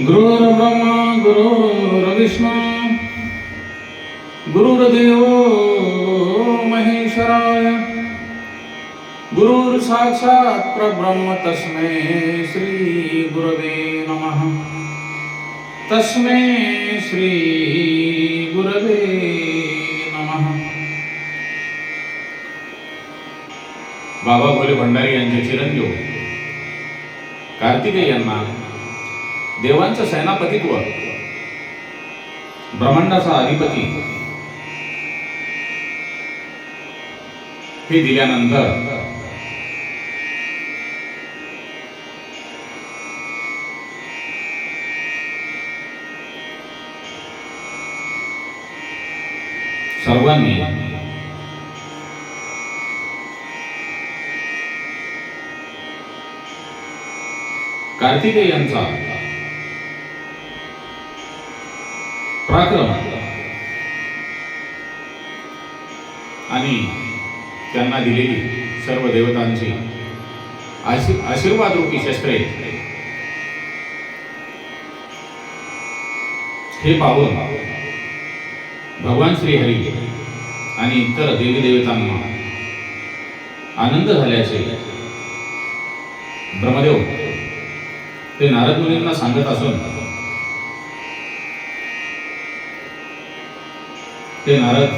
गुरुर्ब्रह्मा, गुरुर्विष्णू, गुरुर्देव महेश्वराय गुरुर् साक्षात् परब्रह्म तस्मै श्री गुरवे नमः। तस्मै श्री गुरवे नमः। बाबा भोले भंडारी यांचे चिरंजीव, कार्तिकेय देवांचं सेनापतित्व. ब्रह्मांडाचा अधिपती. हे दिल्यानंतर सर्वांनी कार्तिकेय पराक्रम. आणि त्यांना दिलेली सर्व देवतांची आशी आशीर्वाद रूपी शस्त्रे. हे पाहून भगवान श्री हरी आणि इतर देवी देवतांना आनंद झाल्याचे ब्रह्मदेव ते नारद मुलींना सांगत असून ते नारद.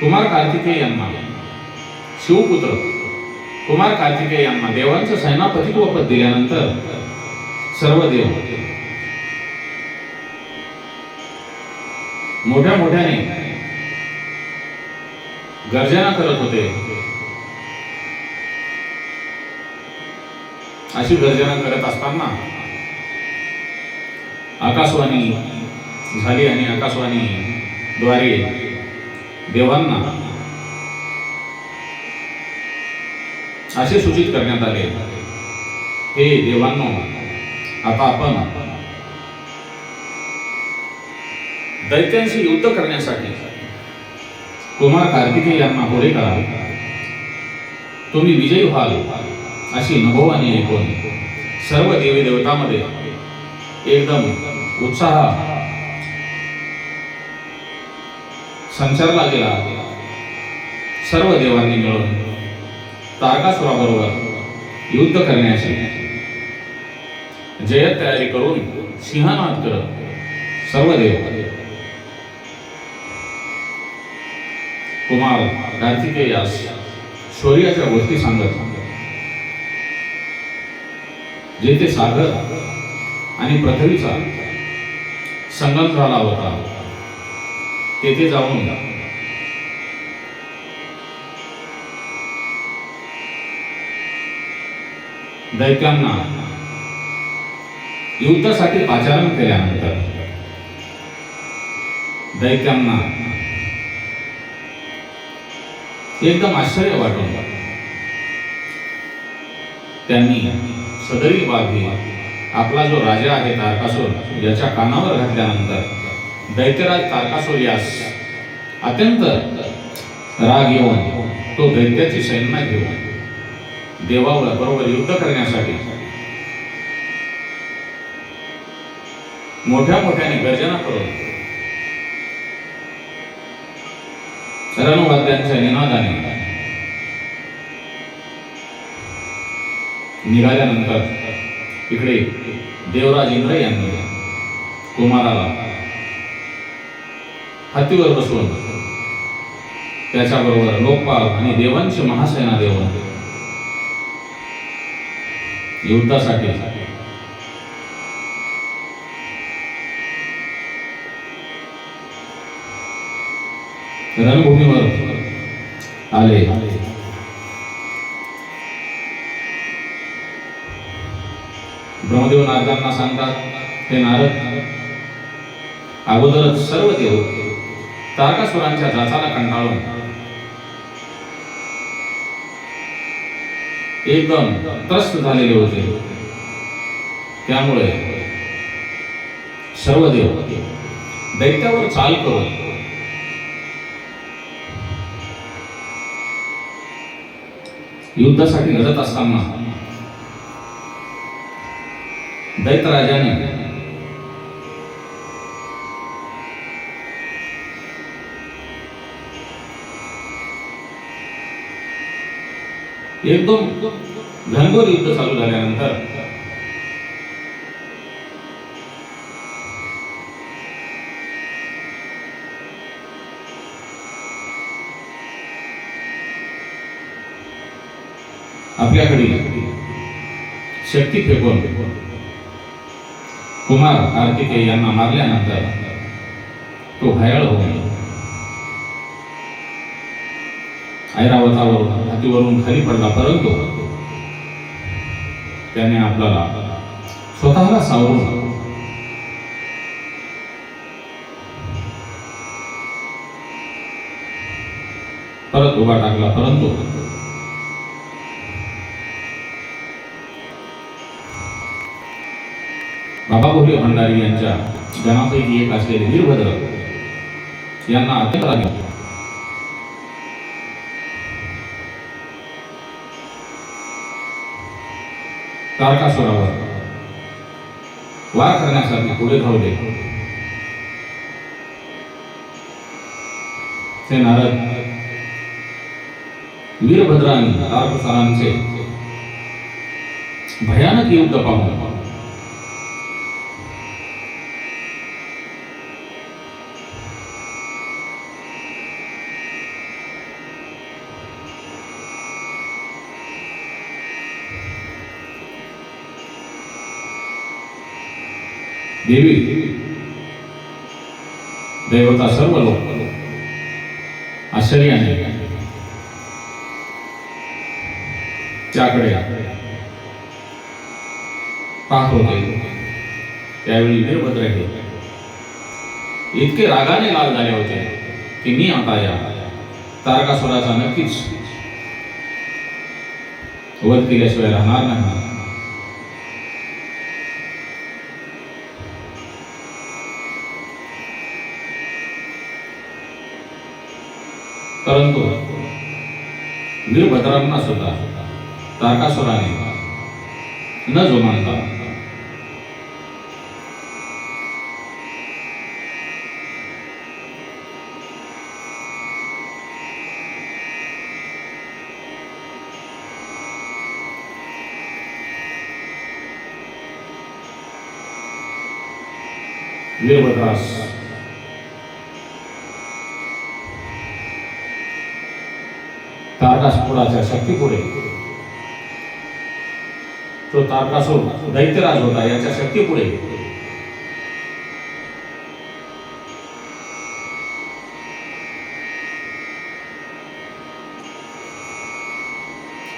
कुमार कार्तिकेय यांना. शिवपुत्र. कुमार कार्तिकेय यांना देवांचं सेनापतित्व पद दिल्यानंतर सर्व देव मोठ्या मोठ्याने गर्जना करत होते. अशी गर्जना करत असताना आकाशवाणी झाली आणि आकाशवाणी द्वारे देवांना असे सूचित करण्यात आले. हे देवांनो आता आपण दैत्यांशी युद्ध करण्यासाठी कुमार कार्तिकेय यांना पुढे करा. तुम्ही विजयी व्हाल अशी नभोवाणी ऐकून सर्व देवी देवतामध्ये एकदम उत्साह संचारला गेला सर्व देवांनी मिळून तारकासुराबरोबर युद्ध करण्याची जयत तयारी करून सिंहनाद करत सर्व देव कुमार कार्तिकेयास शौर्याच्या गोष्टी सांगत जेथे सागर आणि पृथ्वीचा संगम झाला होता तेथे जाऊन दैत्यांना युद्धासाठी पाचारण केल्यानंतर दैत्यांना एकदम आश्चर्य वाटून त्यांनी सदरी बाबी आपला जो राजा आहे तारकासूर याच्या कानावर घातल्यानंतर दैत्यराज तारकासूर यास अत्यंत राग येऊन तो दैत्याची सैन्य घेऊन देवावर बरोबर युद्ध करण्यासाठी मोठ्या मोठ्याने गर्जना करून रणवाद्यांच्या निनादाने निघाल्यानंतर इकडे देवराज इंद्र यांनी कुमाराला हत्तीवर बसून त्याच्याबरोबर लोकपाल आणि देवांची महासेना देव युद्धासाठी रणभूमीवर आले. ब्रह्मदेव नारदांना सांगतात हे नारद अगोदरच सर्व देव तारकासुरांच्या जाचाला कंटाळून. एकदम त्रस्त झालेले होते. त्यामुळे सर्व देव दैत्यावर चाल करून युद्धासाठी लढत असताना दैतराजाने एकदम घनघोर युद्ध चालू झाल्यानंतर आपल्याकडे शक्ती फेकून कुमार कार्तिकेय यांना मारल्यानंतर तो घायाळ होऊन ऐरावतावरून हातीवरून खाली पडला परंतु त्याने आपल्याला स्वतःला सावरून परत उभा टाकला परंतु बाबा भोले भंडारी यांच्या गणापैकी एक असलेले वीरभद्र यांना अत्यंत राग तारकासुरावर वार करण्यासाठी पुढे धावले ते नारद वीरभद्राने तारकसरांचे भयानक युद्ध पाहून देवी देवता सर्व लोक आश्चर्याने त्याकडे पाहत होते. त्यावेळी वीरभद्र हे इतके रागाने लाल झाले होते की मी आता या तारकासुराचा नक्कीच वध केल्याशिवाय राहणार नाही. परंतु वीरभद्रांना सुद्धा तारकासुराने न जुमानता वीरभद्रास तारकासुराच्या शक्तीपुढे? तो तारकासूर दैत्यराज होता याच्या शक्तीपुढे.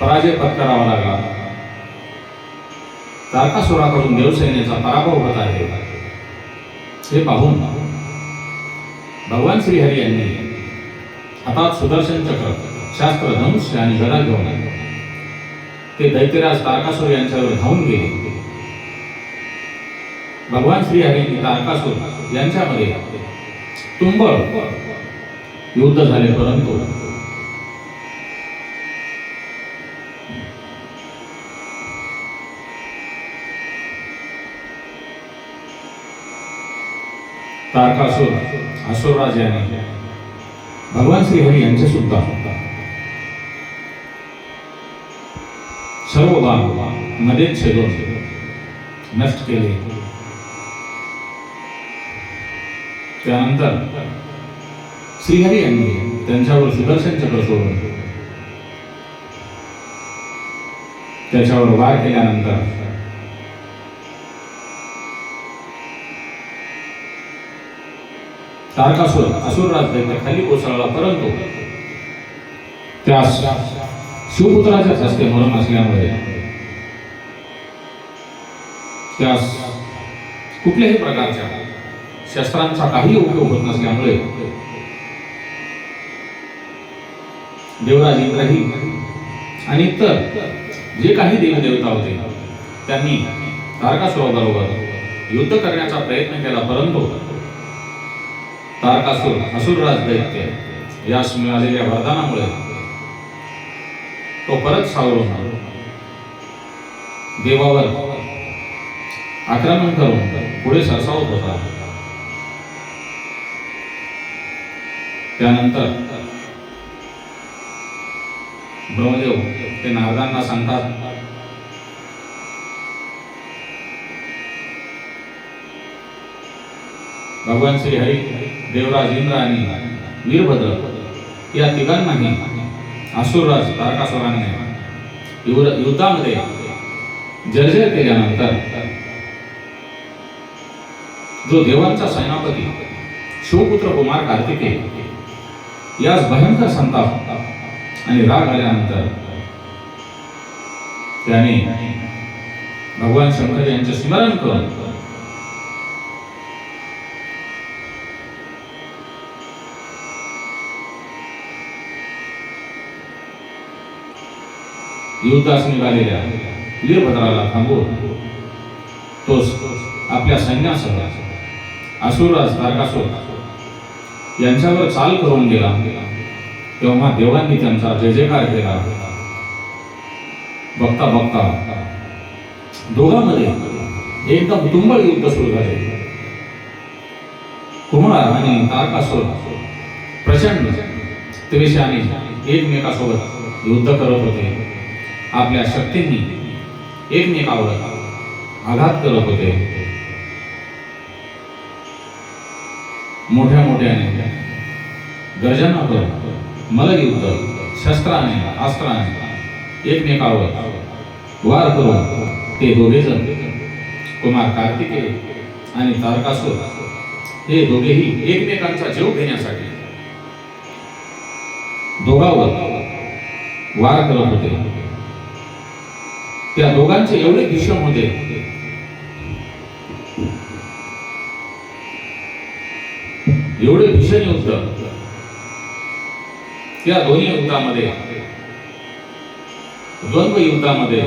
पराजय पत्करावा लागला. तारकासुराकडून देवसेनेचा पराभव होत आहे. हे पाहून भगवान श्रीहरी यांनी हातात सुदर्शन चक्र शास्त्र धनुष्य आणि जरा घेऊन ते दैत्यराज तारकासुर यांच्यावर धावून गेले भगवान श्री हरी तारकासुर यांच्यामध्ये तुंबळ युद्ध झाले परंतु तारकासुर असुरराज याने भगवान श्री हरी यांचे सुद्धा सर्व भाग मध्येच छेदून नष्ट केले। त्यानंतर श्रीहरी यांनी त्यांच्यावर सुदर्शन चक्र सोडून त्याच्यावर वार केल्यानंतर तारकासुर असुरराज दैत्य खाली कोसळला परंतु त्यास शिवपुत्राच्याच असते म्हणून असल्यामुळे त्यास कुठल्याही प्रकारच्या शस्त्रांचा काही उपयोग होत नसल्यामुळे देवराज इंद्रही आणि इतर जे काही देवदेवता होते त्यांनी तारकासुराबरोबर युद्ध करण्याचा प्रयत्न केला परंतु तारकासुर असुरराज दैत्य यास मिळालेल्या वरदानामुळे तो परत सावरून देवावर आक्रमण करून पुढे सरसावत होता. त्यानंतर ब्रह्मदेव ते नारदांना सांगतात भगवान श्री हरी देवराज इंद्र आणि वीरभद्र या तिघांनाही असुरराज तारकासुराने युर युद्धामध्ये जर्जर केल्यानंतर जो देवांचा सेनापती शिवपुत्र कुमार कार्तिकेय यास भयंकर संताप आणि राग आल्यानंतर त्याने भगवान शंकर यांचे स्मरण करून युद्धास निघालेल्या वीरभद्राला थांबवून तो आपल्या सैन्यासह असुरराज तारकासुर यांच्यावर चाल करून गेला. तेव्हा देवांनी त्यांचा जय जयकार केला. बघता बघता दोघांमध्ये एकदम तुंबळ युद्ध सुरू झाले. कुमार आणि तारकासुर प्रचंड त्रिशाने एकमेकासोबत युद्ध करत होते. आपल्या शक्तींनी एकमेकावर आघात करत होते. मोठ्या मोठ्याने गर्जना करत मलयुद्ध शस्त्राने अस्त्राने एकमेकावर वार करून ते दोघे जण कुमार कार्तिकेय आणि तारकासुर हे दोघेही एकमेकांचा जीव घेण्यासाठी दोघावर वार करत होते. त्या दोघांचे एवढे भीषण होते. एवढे भीषण युद्ध त्या दोन्ही युद्धामध्ये द्वंद्व युद्धामध्ये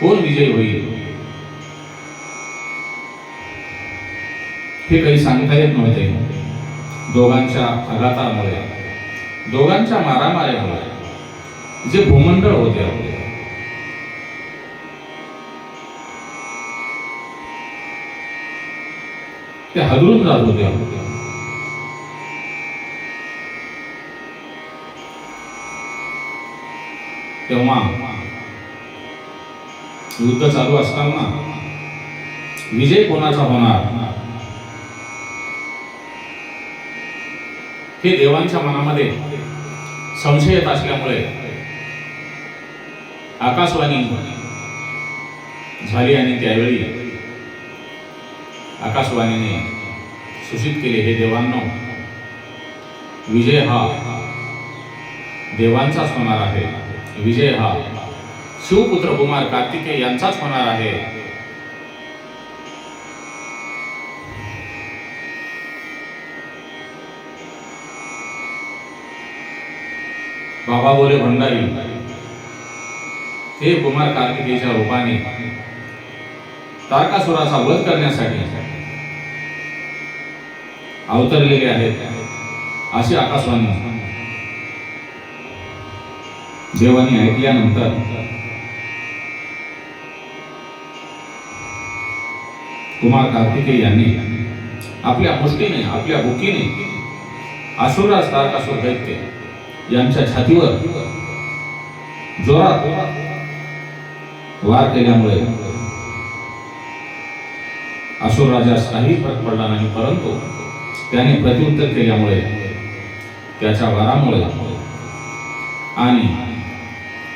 कोण विजय होईल? हे काही सांगता येत नव्हते. दोघांच्या आघातामुळे दोघांच्या मारामाऱ्यामुळे जे भूमंडळ होते. ते हदरून जात होत्या तेव्हा युद्ध चालू असताना विजय कोणाचा होणार? हे देवांच्या मनामध्ये संशय येत असल्यामुळे आकाशवाणी झाली आणि त्यावेळी आकाशवाणीने सूचित केले हे देवांनो विजय हा देवांचाच होणार आहे. विजय हा शिवपुत्र कुमार कार्तिकेय यांचाच होणार आहे. बाबा बोले भंडारी हे कुमार कार्तिकेयच्या रूपाने तारकासुराचा वध करण्यासाठी. अवतरलेले आहेत. अशी आकाशवाणी. देवानी ऐकल्यानंतर कुमार कार्तिकेय यांनी आपल्या मुष्टीने आपल्या बुकीने असुराज तारकासुर दैत्य यांच्या छातीवर जोरात वार केल्यामुळे असुर राजास काही फरक पडला नाही परंतु त्याने प्रत्युत्तर केल्यामुळे त्याच्या वारामुळे आणि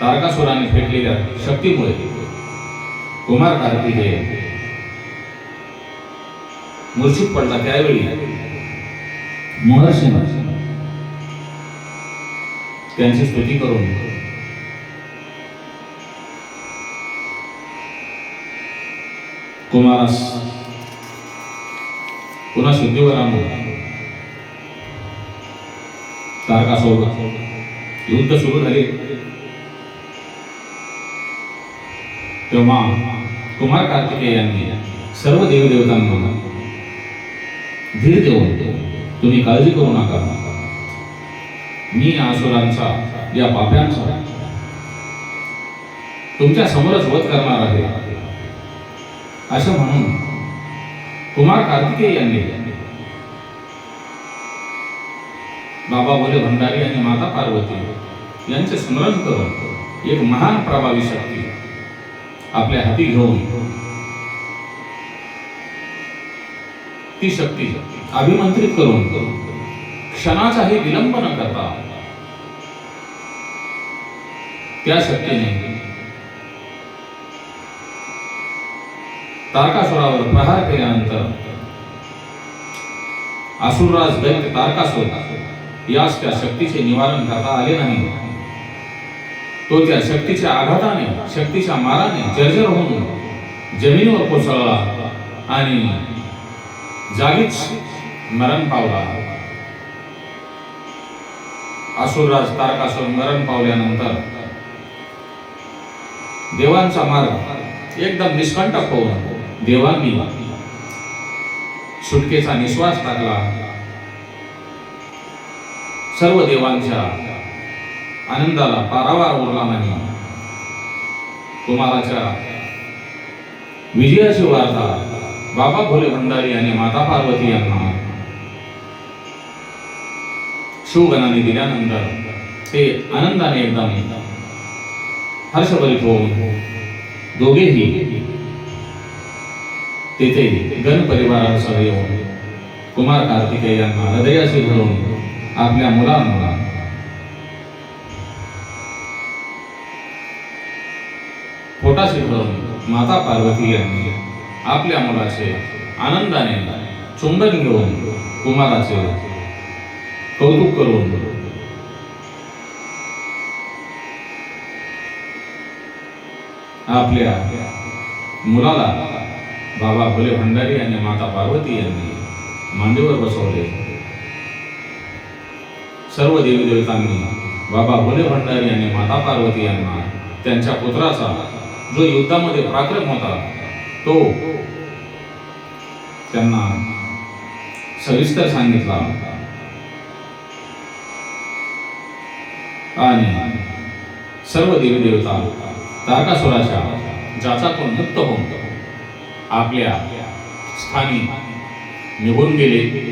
तारकासुराने फेकलेल्या शक्तीमुळे कुमार कार्तिकेय मूर्छित पडला. त्यावेळी महर्षी त्यांची स्तुती करून कुमारास पुन्हा शुद्धीवर आणून तारकासोबत युद्ध सुरू झाले. तेव्हा कुमार कार्तिकेय यांनी सर्व देवदेवतांना धीर देऊन तुम्ही काळजी करू नका. मी आसुरांचा या पाप्यांचा तुमच्या समोरच वध करणार आहे. असं म्हणून कुमार कार्तिकेय यांनी. बाबा भोले भंडारी आणि माता पार्वती यांचे स्मरण करून एक महान प्रभावी शक्ती आपल्या हाती घेऊन ती शक्ती अभिमंत्रित करून क्षणाचाही विलंब न करता त्या शक्तीने तारकासुरावर प्रहार केल्यानंतर असुरराज दैत्य तारकासुर यास त्या शक्तीचे निवारण करता आले नाही. तो त्या शक्तीच्या आघाताने शक्तीच्या माराने जर्जर होऊन जमिनीवर कोसळला आणि जागीच मरण पावला. असुरराज तारकासुर मरण पावल्यानंतर देवांचा मार्ग एकदम निष्कंटक होऊन देवांनी सुटकेचा निश्वास टाकला. सर्व देवांच्या आनंदाला पारावार उरला नाही. कुमाराच्या विजयाची वार्ता बाबा भोले भंडारी आणि माता पार्वती यांना शिवगणाने दिल्यानंतर ते आनंदाने एकदम हर्षभरित होऊन दोघेही तेथे गण परिवारानुसार येऊन कुमार कार्तिकेय यांना हृदयाशी घडून आपल्या मुलांना पोटाशी घडून माता पार्वती यांनी आपल्या मुलाचे आनंदाने चुंबन घेऊन कुमाराचे कौतुक करून आपल्या मुलाला बाबा भोले भंडारी आणि माता पार्वती यांनी मांडीवर बसवले. सर्व देवी देवतांनी बाबा भोले भंडारी आणि माता पार्वती यांना त्यांच्या पुत्राचा जो युद्धामध्ये पराक्रम होता तो त्यांना सविस्तर सांगितला. आणि सर्व देवी देवता तारकासुराच्या जाचातून मुक्त होऊन आपल्या स्थानी निघून गेले.